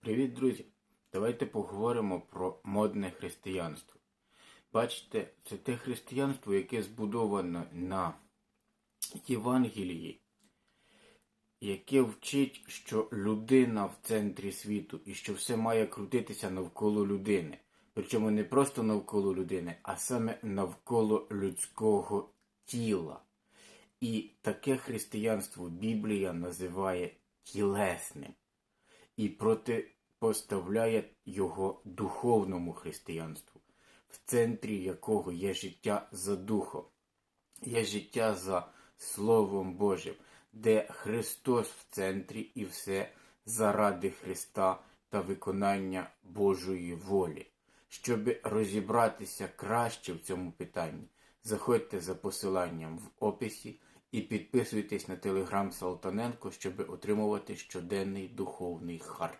Привіт, друзі! Давайте поговоримо про модне християнство. Бачите, це те християнство, яке збудовано на Євангелії, яке вчить, що людина в центрі світу і що все має крутитися навколо людини. Причому не просто навколо людини, а саме навколо людського тіла. І таке християнство Біблія називає тілесним і протипоставляє його духовному християнству, в центрі якого є життя за духом, є життя за Словом Божим, де Христос в центрі і все заради Христа та виконання Божої волі. Щоб розібратися краще в цьому питанні, заходьте за посиланням в описі і підписуйтесь на телеграм Салтаненко, щоб отримувати щоденний духовний харч.